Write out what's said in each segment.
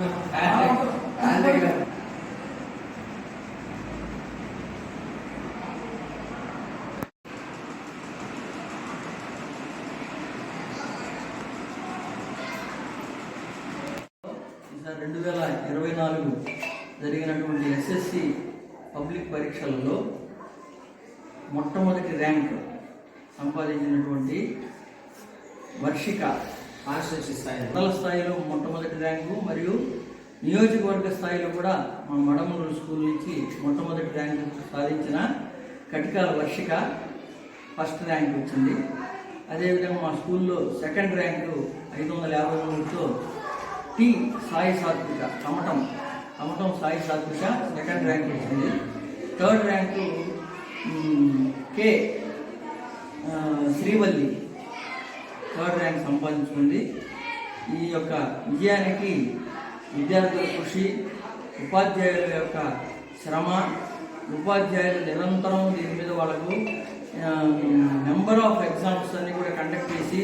రెండు వేల ఇరవై నాలుగు జరిగినటువంటి ఎస్ఎస్సి పబ్లిక్ పరీక్షలలో మొట్టమొదటి ర్యాంక్ సంపాదించినటువంటి వర్షిక కాన్స్టిట్యూన్సీ స్థాయి మండల స్థాయిలో మొట్టమొదటి ర్యాంకు మరియు నియోజకవర్గ స్థాయిలో కూడా మా మడమూరు స్కూల్ నుంచి మొట్టమొదటి ర్యాంకు సాధించిన కటికాల వర్షిక ఫస్ట్ ర్యాంక్ వచ్చింది. అదేవిధంగా మా స్కూల్లో సెకండ్ ర్యాంకు ఐదు వందల యాభై మూడుతో టి సాయి సాత్విక కమటం కమటం సాయి సాత్విక సెకండ్ ర్యాంక్ వచ్చింది. Third rank K Srivalli third rank సంపాదించుకుంది. ఈ యొక్క విజయానికి విద్యార్థుల కృషి ఉపాధ్యాయుల యొక్క శ్రమ ఉపాధ్యాయులు నిరంతరం దీని మీద వాళ్ళకు నెంబర్ ఆఫ్ ఎగ్జామ్స్ అన్నీ కూడా కండక్ట్ చేసి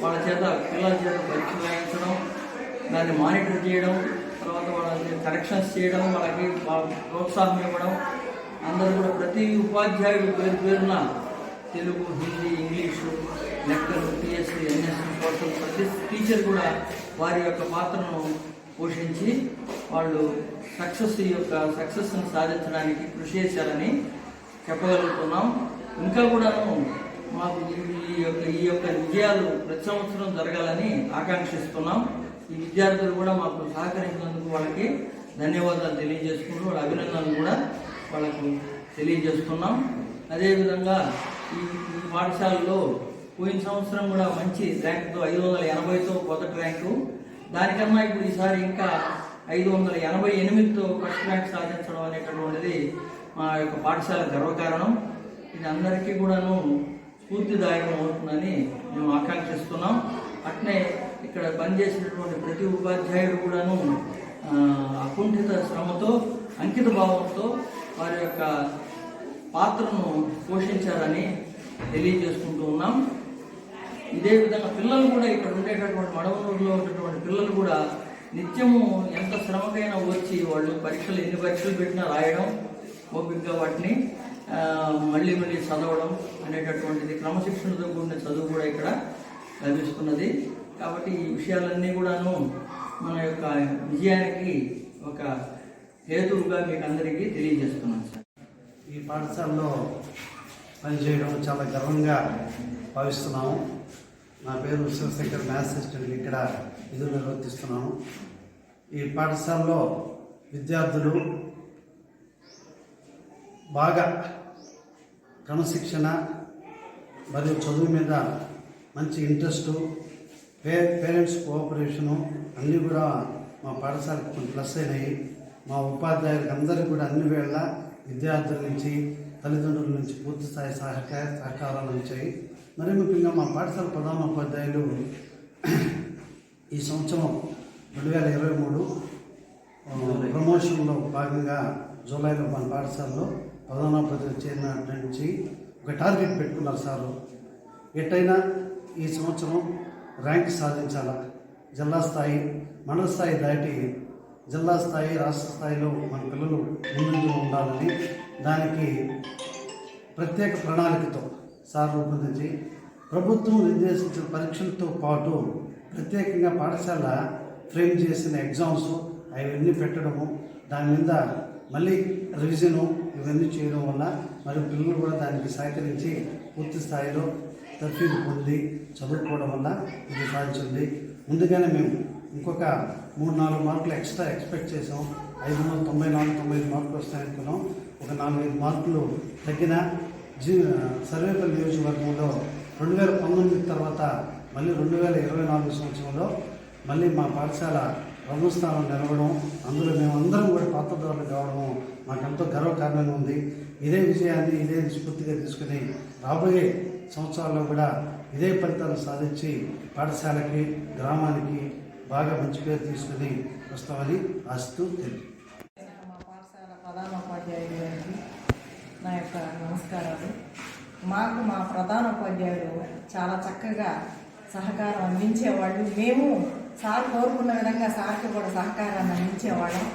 వాళ్ళ చేత పిల్లల చేత పరీక్షలు రాయించడం దాన్ని మానిటర్ చేయడం తర్వాత వాళ్ళకి కరెక్షన్స్ చేయడం వాళ్ళకి ప్రోత్సాహం ఇవ్వడం. అందరూ కూడా ప్రతి ఉపాధ్యాయుడు పేరు పేరున తెలుగు హిందీ ఇంగ్లీషు లెక్కలు పిఎస్సి ఎన్ఎస్సి కోసం ప్రతి టీచర్ కూడా వారి యొక్క పాత్రను పోషించి వాళ్ళు సక్సెస్ యొక్క సక్సెస్ని సాధించడానికి కృషి చేశారని చెప్పగలుగుతున్నాం. ఇంకా కూడాను మాకు ఈ- యొక్క ఈ యొక్క విజయాలు ప్రతి సంవత్సరం జరగాలని ఆకాంక్షిస్తున్నాం. ఈ విద్యార్థులు కూడా మాకు సహకరించినందుకు వాళ్ళకి ధన్యవాదాలు తెలియజేసుకుంటూ వాళ్ళ అభినందనలు కూడా వాళ్ళకు తెలియజేస్తున్నాం. అదేవిధంగా ఈ పాఠశాలలో పోయిన సంవత్సరం కూడా మంచి ర్యాంక్తో ఐదు వందల ఎనభైతో మొదటి ర్యాంకు దానికన్నా ఇప్పుడు ఈసారి ఇంకా ఐదు వందల ఎనభై ఎనిమిదితో ఫస్ట్ ర్యాంక్ సాధించడం అనేటటువంటిది మా యొక్క పాఠశాల గర్వకారణం. ఇది అందరికీ కూడాను స్ఫూర్తిదాయకం అవుతుందని మేము ఆకాంక్షిస్తున్నాం. అట్నే ఇక్కడ పనిచేసినటువంటి ప్రతి ఉపాధ్యాయుడు కూడాను అకుంఠిత శ్రమతో అంకిత భావంతో వారి యొక్క పాత్రను పోషించారని తెలియజేసుకుంటూ ఉన్నాం. ఇదే విధంగా పిల్లలు కూడా ఇక్కడ ఉండేటటువంటి మడవనూరులో ఉన్నటువంటి పిల్లలు కూడా నిత్యము ఎంత శ్రమకైనా వచ్చి వాళ్ళు పరీక్షలు ఎన్ని పరీక్షలు పెట్టినా రాయడం ఓపికగా వాటిని మళ్ళీ మళ్ళీ చదవడం అనేటటువంటిది క్రమశిక్షణతో కూడిన చదువు కూడా ఇక్కడ లభిస్తున్నది. కాబట్టి ఈ విషయాలన్నీ కూడాను మన యొక్క విజయానికి ఒక హేతువుగా మీకు అందరికీ తెలియజేస్తున్నాను సార్. ఈ పాఠశాలలో పనిచేయడం చాలా గర్వంగా భావిస్తున్నాము. నా పేరు శివశంకర్ మ్యాథ్స్ అసిస్టెంట్ ఇక్కడ విధులు నిర్వర్తిస్తున్నాను ఈ పాఠశాలలో విద్యార్థులు బాగా క్రమశిక్షణ మరియు చదువు మీద మంచి ఇంట్రెస్టు పే పేరెంట్స్ కోఆపరేషను అన్నీ కూడా మా పాఠశాలకు కొన్ని ప్లస్ అయినాయి. మా ఉపాధ్యాయులకు అందరికీ కూడా అన్ని వేళ విద్యార్థుల నుంచి తల్లిదండ్రుల నుంచి పూర్తి స్థాయి సహకార సహకారాలు వచ్చాయి. మరి ముఖ్యంగా మా పాఠశాల ప్రధాన ఉపాధ్యాయులు ఈ సంవత్సరం రెండు వేల ఇరవై మూడు ప్రమోషన్లో భాగంగా జూలైలో మన పాఠశాలలో ప్రధానోపాధ్యాయులు చేరిన నుంచి ఒక టార్గెట్ పెట్టుకున్నారు సారు. ఎట్టయినా ఈ సంవత్సరం ర్యాంక్ సాధించాలా? జిల్లా స్థాయి మండల స్థాయి దాటి జిల్లా స్థాయి రాష్ట్ర స్థాయిలో మన పిల్లలు ముందు ఉండాలని దానికి ప్రత్యేక ప్రణాళికతో సార్ రూపొందించి ప్రభుత్వం నిర్దేశించిన పరీక్షలతో పాటు ప్రత్యేకంగా పాఠశాల ఫ్రేమ్ చేసిన ఎగ్జామ్స్ అవన్నీ పెట్టడము దాని మీద మళ్ళీ రివిజను ఇవన్నీ చేయడం వల్ల మరి పిల్లలు కూడా దానికి సహకరించి పూర్తి స్థాయిలో తర్ఫీదు పొంది చదువుకోవడం వల్ల ఇది సాధించింది ముందుగానే మేము ఇంకొక మూడు నాలుగు మార్కులు ఎక్స్ట్రా ఎక్స్పెక్ట్ చేసాం ఐదు వందల తొంభై నాలుగు తొంభై ఐదు మార్కులు వస్తాయనుకున్నాం ఒక నాలుగైదు మార్కులు తగ్గిన జీ సర్వేపల్లి నియోజకవర్గంలో రెండు వేల పంతొమ్మిది తర్వాత మళ్ళీ రెండు వేల ఇరవై నాలుగు సంవత్సరంలో మళ్ళీ మా పాఠశాల ప్రథమ స్థానం నిలవడం అందులో మేమందరం కూడా పాత్రదారులు కావడం మాకెంతో గర్వకారణంగా ఉంది. ఇదే విజయాన్ని ఇదే స్ఫూర్తిగా తీసుకుని రాబోయే సంవత్సరాల్లో కూడా ఇదే ఫలితాలు సాధించి పాఠశాలకి గ్రామానికి బాగా మంచి పేరు తీసుకుని వస్తామని ఆశిస్తూ తెలియదు. మా పాఠశాల ప్రధానోపాధ్యాయుడు గారికి నా యొక్క నమస్కారాలు. మాకు మా ప్రధానోపాధ్యాయులు చాలా చక్కగా సహకారం అందించేవాళ్ళు. మేము సార్ కోరుకున్న విధంగా సార్కి కూడా సహకారాన్ని అందించేవాళ్ళం.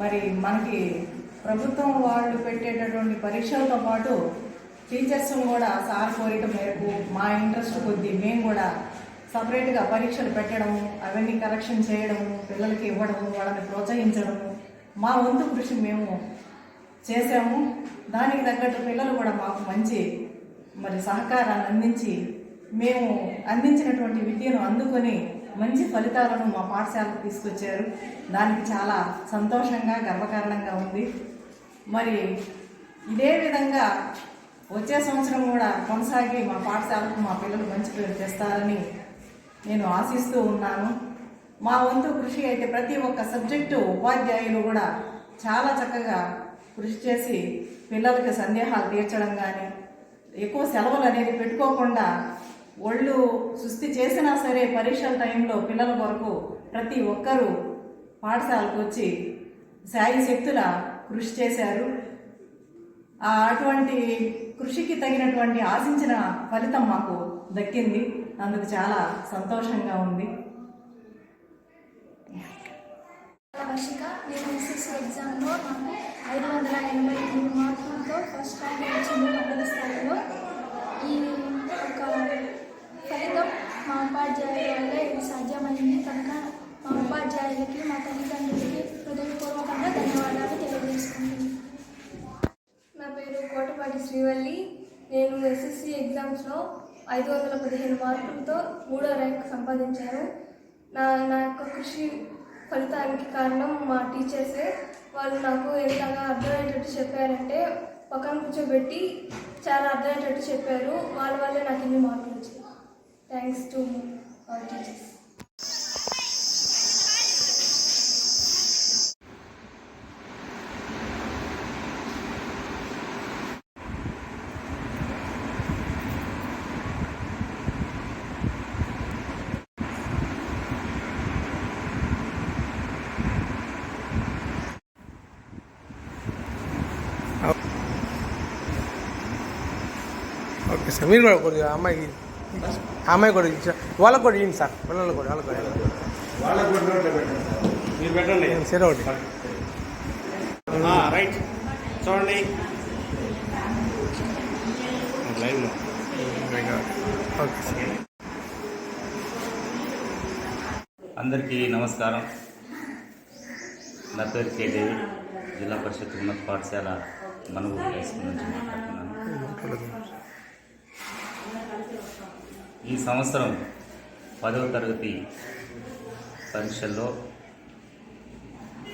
మరి మనకి ప్రభుత్వం వాళ్ళు పెట్టేటటువంటి పరీక్షలతో పాటు టీచర్స్ కూడా సార్ కోరిక మేరకు మా ఇంట్రెస్ట్ కొద్దీ మేము కూడా సపరేట్గా పరీక్షలు పెట్టడము అవన్నీ కరెక్షన్ చేయడము పిల్లలకి ఇవ్వడము వాళ్ళని ప్రోత్సహించడము. మా వంతు కృషి మేము చేసాము దానికి తగ్గట్టు పిల్లలు కూడా మాకు మంచి మరి సహకారాన్ని అందించి మేము అందించినటువంటి విద్యను అందుకొని మంచి ఫలితాలను మా పాఠశాలకు తీసుకొచ్చారు. దానికి చాలా సంతోషంగా గర్వకారణంగా ఉంది. మరి ఇదే విధంగా వచ్చే సంవత్సరం కూడా కొనసాగి మా పాఠశాలకు మా పిల్లలు మంచి పేరు తెస్తారని నేను ఆశిస్తూ ఉన్నాను. మా వంతు కృషి అయితే ప్రతి ఒక్క సబ్జెక్టు ఉపాధ్యాయులు కూడా చాలా చక్కగా కృషి చేసి పిల్లలకి సందేహాలు తీర్చడం కానీ ఎక్కువ సెలవులు అనేది పెట్టుకోకుండా ఒళ్ళు సుస్థి చేసినా సరే పరీక్షల టైంలో పిల్లల కొరకు ప్రతి ఒక్కరూ పాఠశాలకు వచ్చి శాయి శక్తుల కృషి చేశారు. ఆ అటువంటి కృషికి తగినటువంటి ఆశించిన ఫలితం మాకు దక్కింది. అందుకు చాలా సంతోషంగా ఉంది. వర్షిక నేను ఎస్ఎస్సి ఎగ్జామ్లో నాకు ఐదు వందల ఎనభై మూడు మార్కులతో ఫస్ట్ ర్యాంక్ వచ్చింది మండల స్థాయిలో ఈ ఒక ఫలితం మా ఉపాధ్యాయుల వల్ల ఇది సాధ్యమైంది. కనుక మా ఉపాధ్యాయులకి మా తల్లిదండ్రులకి హృదయపూర్వకంగా ధన్యవాదాలు తెలియజేసుకుంటున్నాను. నా పేరు కోటపాటి శ్రీవల్లి. నేను ఎస్ఎస్సి ఎగ్జామ్స్లో ఐదు వందల పదిహేను మార్కులతో మూడో ర్యాంక్ సంపాదించాను నా నా యొక్క కృషి ఫలితానికి కారణం మా టీచర్సే. వాళ్ళు నాకు ఎంతగా అర్థమయ్యేటట్టు చెప్పారంటే పక్కన కూర్చోబెట్టి చాలా అర్థమయ్యేటట్టు చెప్పారు. వాళ్ళ వల్లే నాకు ఇన్ని మార్కులు వచ్చాయి. Thanks to teachers okay sir. మీరు కూడా కొద్దిగా అమ్మాయికి ఆ అమ్మాయి కూడా ఇచ్చా వాళ్ళకి కూడా ఇవ్వండి సార్. పిల్లలు కూడా వాళ్ళకి కూడా. మీరు పెట్టండి. సరే ఒకటి. రైట్. చూడండి. లైవ్లో ఓకే సార్. అందరికీ నమస్కారం. నా పేరు కే. డేవిడ్. జిల్లా పరిషత్ ఉన్నత పాఠశాల మనుగూరు హై స్కూల్ నుంచి మాట్లాడుతున్నాను. ఈ సంవత్సరం పదవ తరగతి పరీక్షల్లో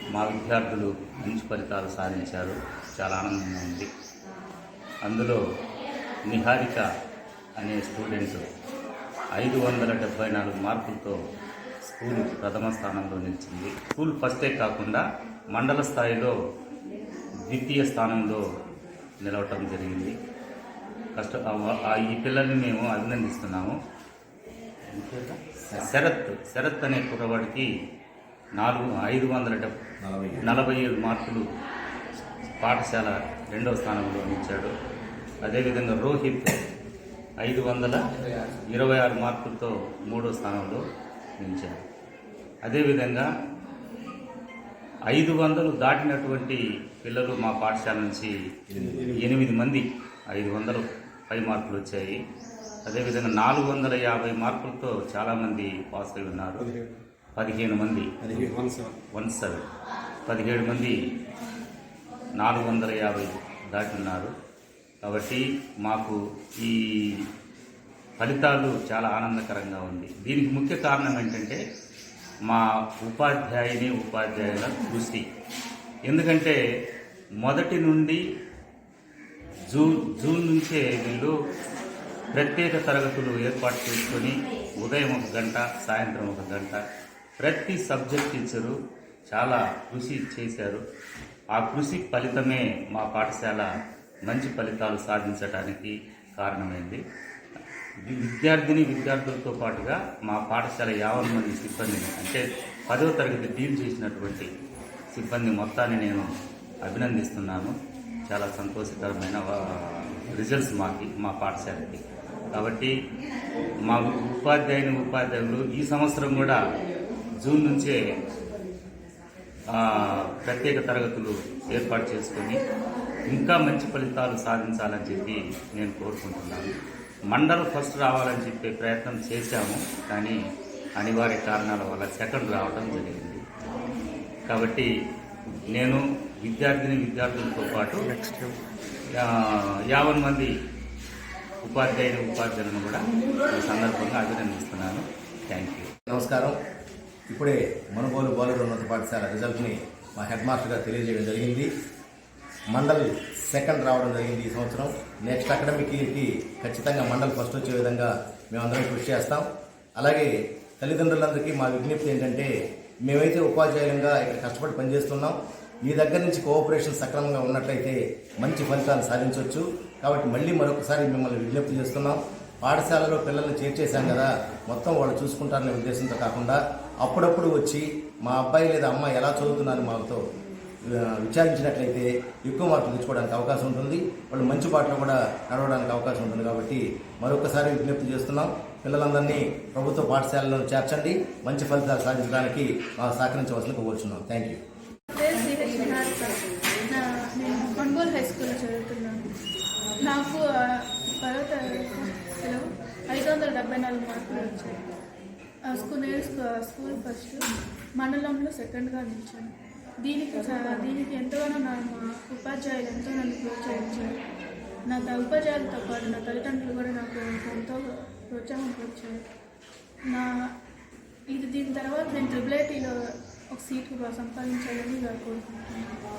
మా విద్యార్థులు మంచి ఫలితాలు సాధించారు. చాలా ఆనందంగా ఉంది. అందులో నిహారిక అనే స్టూడెంట్ ఐదు వందల డెబ్బై నాలుగు మార్కులతో స్కూల్ ప్రథమ స్థానంలో నిలిచింది. స్కూల్ ఫస్టే కాకుండా మండల స్థాయిలో ద్వితీయ స్థానంలో నిలవటం జరిగింది. ఆ ఈ పిల్లల్ని మేము అభినందిస్తున్నాము. శరత్ శరత్ అనే కుర్రవాడికి నాలుగు ఐదు వందల నలభై ఏడు. మార్కులు పాఠశాల రెండవ స్థానంలో నిలిచాడు. అదేవిధంగా రోహిత్ ఐదు వందల ఇరవై ఆరు మార్కులతో మూడో స్థానంలో నిలిచాడు. అదేవిధంగా ఐదు వందలు దాటినటువంటి పిల్లలు మా పాఠశాల నుంచి ఎనిమిది మంది ఐదు వందలు పై మార్కులు వచ్చాయి. అదేవిధంగా నాలుగు వందల యాభై మార్కులతో చాలామంది పాస్ అయి ఉన్నారు పదిహేను మంది. One seven. One seven. పదిహేడు మంది నాలుగు వందల యాభై దాటి ఉన్నారు కాబట్టి మాకు ఈ ఫలితాలు చాలా ఆనందకరంగా ఉంది. దీనికి ముఖ్య కారణం ఏంటంటే మా ఉపాధ్యాయుని ఉపాధ్యాయుల కృషి ఎందుకంటే మొదటి నుండి జూన్ జూన్ నుంచే వీళ్ళు ప్రత్యేక తరగతులు ఏర్పాటు చేసుకొని ఉదయం ఒక గంట సాయంత్రం ఒక గంట ప్రతి సబ్జెక్ట్ టీచరు చాలా కృషి చేశారు. ఆ కృషి ఫలితమే మా పాఠశాల మంచి ఫలితాలు సాధించడానికి కారణమైంది. విద్యార్థిని విద్యార్థులతో పాటుగా మా పాఠశాల యావన్ మంది సిబ్బందిని అంటే పదవ తరగతి డీల్ చేసినటువంటి సిబ్బంది మొత్తాన్ని నేను అభినందిస్తున్నాను. చాలా సంతోషకరమైన రిజల్ట్స్ మాకి మా పాఠశాలకి. కాబట్టి మా ఉపాధ్యాయుని ఉపాధ్యాయులు ఈ సంవత్సరం కూడా జూన్ నుంచే ప్రత్యేక తరగతులు ఏర్పాటు చేసుకొని ఇంకా మంచి ఫలితాలు సాధించాలని చెప్పి నేను కోరుకుంటున్నాను. మండల్ ఫస్ట్ రావాలని చెప్పే ప్రయత్నం చేశాము కానీ అనివార్య కారణాల వల్ల సెకండ్ రావడం జరిగింది. కాబట్టి నేను విద్యార్థిని విద్యార్థులతో పాటు నెక్స్ట్ ఆ, యావన్ మంది ఉపాధ్యాయుని ఉపాధ్యాయులను కూడా ఈ సందర్భంగా అభినందిస్తున్నాను. థ్యాంక్ యూ నమస్కారం. ఇప్పుడే మనుగోలు బాలుర ఉన్నత పాఠశాల రిజల్ట్ని మా హెడ్ మాస్టర్ గారు తెలియజేయడం జరిగింది. మండల్ సెకండ్ రావడం జరిగింది ఈ సంవత్సరం. నెక్స్ట్ అకాడమిక్ ఇయర్కి ఖచ్చితంగా మండల్ ఫస్ట్ వచ్చే విధంగా మేమందరం కృషి చేస్తాం. అలాగే తల్లిదండ్రులందరికీ మా విజ్ఞప్తి ఏంటంటే మేమైతే ఉపాధ్యాయులంగా ఇక్కడ కష్టపడి పనిచేస్తున్నాం. మీ దగ్గర నుంచి కోఆపరేషన్ సక్రమంగా ఉన్నట్లయితే మంచి ఫలితాలు సాధించవచ్చు. కాబట్టి మళ్ళీ మరొకసారి మిమ్మల్ని విజ్ఞప్తి చేస్తున్నాం. పాఠశాలలో పిల్లల్ని చేర్చేశాం కదా మొత్తం వాళ్ళు చూసుకుంటారనే ఉద్దేశంతో కాకుండా అప్పుడప్పుడు వచ్చి మా అబ్బాయి లేదా అమ్మాయి ఎలా చదువుతున్నారు మాతో విచారించినట్లయితే ఎక్కువ మార్కులు తెచ్చుకోవడానికి అవకాశం ఉంటుంది. వాళ్ళు మంచి పాటలు కూడా నడవడానికి అవకాశం ఉంటుంది కాబట్టి మరొకసారి విజ్ఞప్తి చేస్తున్నాం. పిల్లలందరినీ ప్రభుత్వ పాఠశాలలో చేర్చండి. మంచి ఫలితాలు సాధించడానికి మాకు సహకరించవలసిన కోరుచున్నాం. థ్యాంక్ యూ వినాయక నా నేను హై స్కూల్లో చదువుతున్నాను. నాకు ఆ, పదో తరగతిలో ఐదు వందల డెబ్బై నాలుగు మార్కులు వచ్చాయి. స్కూల్ నేను స్కూల్ ఫస్ట్ మండలంలో సెకండ్గా నిలిచాను. దీనికి దీనికి ఎంతగానో నా మా ఉపాధ్యాయులు ఎంతో నన్ను ప్రోత్సహించారు. నా ఉపాధ్యాయులతో పాటు నా తల్లిదండ్రులు కూడా నాకు ఎంతో ప్రోత్సాహం వచ్చారు నా ఇది దీని తర్వాత నేను ట్రిపుల్ ఐటీలో ఒక సీట్ సంపాదించాలని కోరుకుంటున్నాను.